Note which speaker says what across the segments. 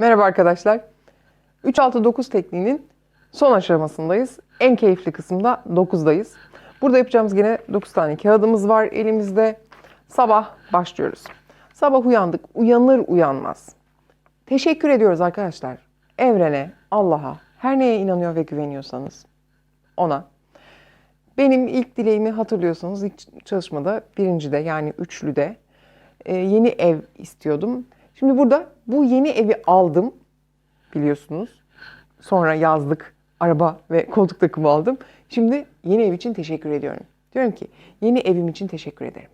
Speaker 1: Merhaba arkadaşlar. 3-6-9 tekniğinin son aşamasındayız. En keyifli kısımda 9'dayız. Burada yapacağımız yine 9 tane kağıdımız var elimizde. Sabah başlıyoruz. Sabah uyandık. Uyanır uyanmaz. Teşekkür ediyoruz arkadaşlar. Evrene, Allah'a, her neye inanıyor ve güveniyorsanız ona. Benim ilk dileğimi hatırlıyorsanız ilk çalışmada birincide yani üçlüde e, yeni ev istiyordum. Şimdi burada bu yeni evi aldım biliyorsunuz. Sonra yazlık araba ve koltuk takımı aldım. Şimdi yeni ev için teşekkür ediyorum. Diyorum ki yeni evim için teşekkür ederim.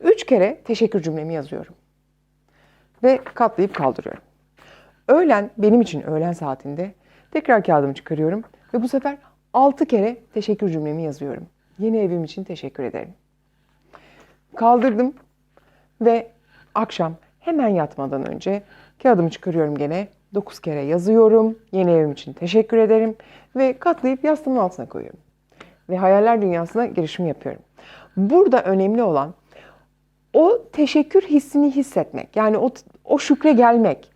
Speaker 1: Üç kere teşekkür cümlemi yazıyorum. Ve katlayıp kaldırıyorum. Öğlen benim için öğlen saatinde tekrar kağıdımı çıkarıyorum ve bu sefer altı kere teşekkür cümlemi yazıyorum. Yeni evim için teşekkür ederim. Kaldırdım ve akşam hemen yatmadan önce kağıdımı çıkarıyorum gene. 9 kere yazıyorum. Yeni evim için teşekkür ederim. Ve katlayıp yastığımın altına koyuyorum. Ve hayaller dünyasına girişim yapıyorum. Burada önemli olan o teşekkür hissini hissetmek. Yani o, o şükre gelmek.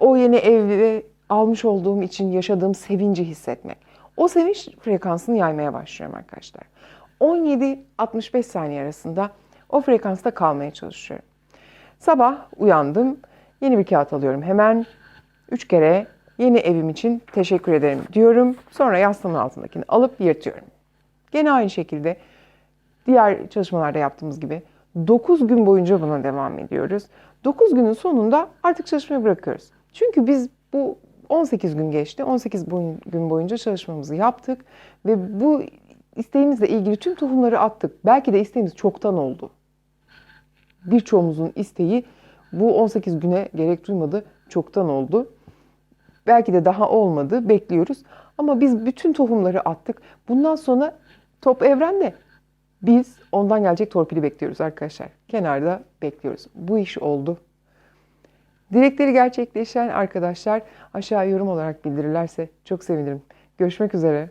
Speaker 1: O yeni evi almış olduğum için yaşadığım sevinci hissetmek. O sevinç frekansını yaymaya başlıyorum arkadaşlar. 17-65 saniye arasında o frekansta kalmaya çalışıyorum. Sabah uyandım. Yeni bir kağıt alıyorum hemen. Üç kere yeni evim için teşekkür ederim diyorum. Sonra yastığımın altındakini alıp yırtıyorum. Gene aynı şekilde diğer çalışmalarda yaptığımız gibi 9 gün boyunca buna devam ediyoruz. 9 günün sonunda artık çalışmayı bırakıyoruz. Çünkü biz bu 18 gün geçti. 18 boyun- gün boyunca çalışmamızı yaptık ve bu isteğimizle ilgili tüm tohumları attık. Belki de isteğimiz çoktan oldu birçoğumuzun isteği bu 18 güne gerek duymadı, çoktan oldu. Belki de daha olmadı, bekliyoruz. Ama biz bütün tohumları attık. Bundan sonra top evrende. Biz ondan gelecek torpili bekliyoruz arkadaşlar. Kenarda bekliyoruz. Bu iş oldu. Dilekleri gerçekleşen arkadaşlar aşağı yorum olarak bildirirlerse çok sevinirim. Görüşmek üzere.